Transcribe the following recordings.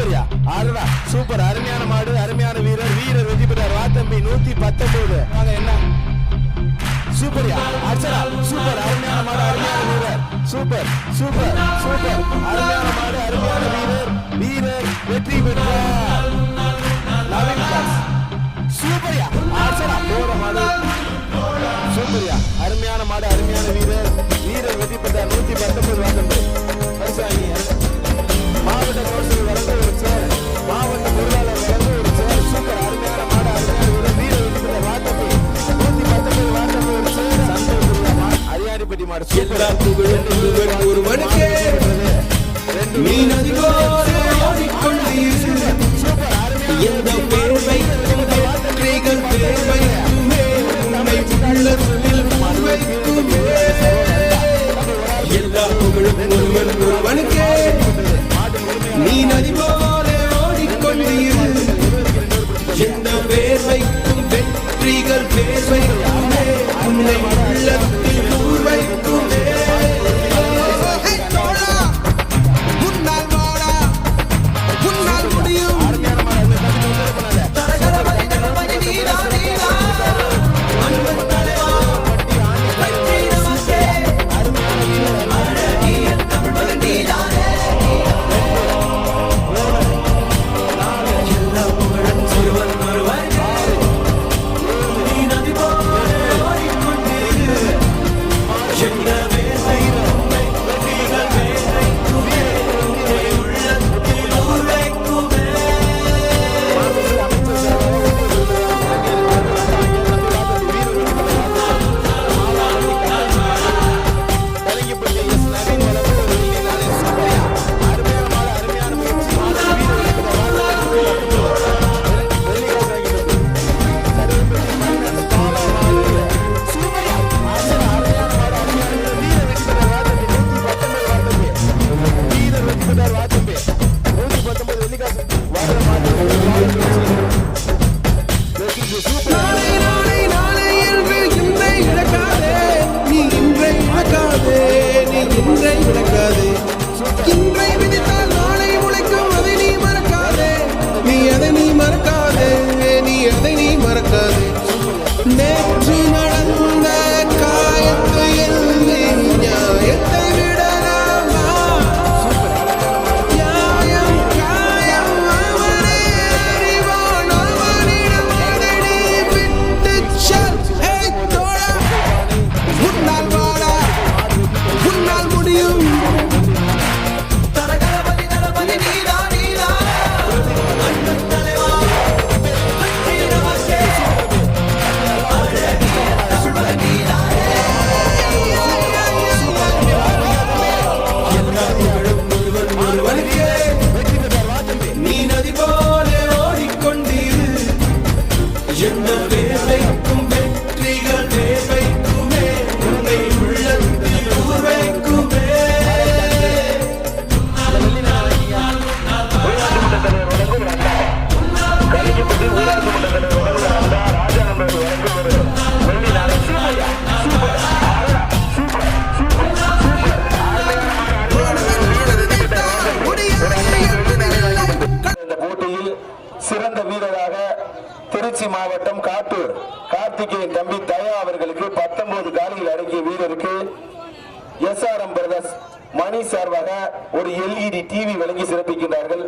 சூப்பர்யா. ஆறுடா சூப்பர். அருமையான மாடு அருமையான வீரர். வீரர் வெற்றி பெற்றார். வாத்தம்பி நூத்தி பத்தொன்பது. என்ன? சூப்பர்யா. அர்ச்சனா சூப்பர். அருமையான மாடு அருமையான வீரர். Super super super. அருமையான மாடு அருமையான வீரர். வீரர் வெற்றி பெற்றார். ஒருவன் ஒருவனுக்கே நீ நதி போல ஓடிக்கொண்டு பேர் சிறந்த வீரராக திருச்சி மாவட்டம் காட்டூர். கார்த்திகேயன் தம்பி தயா அவர்களுக்கு பத்தொன்பது காலில் அடங்கிய வீரருக்கு எஸ் ஆர் மணி சார்பாக ஒரு எல்இடி டிவி வழங்கி சிறப்பிக்கின்றார்கள்.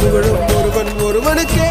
புகழும் ஒருவன் ஒருவனுக்கே.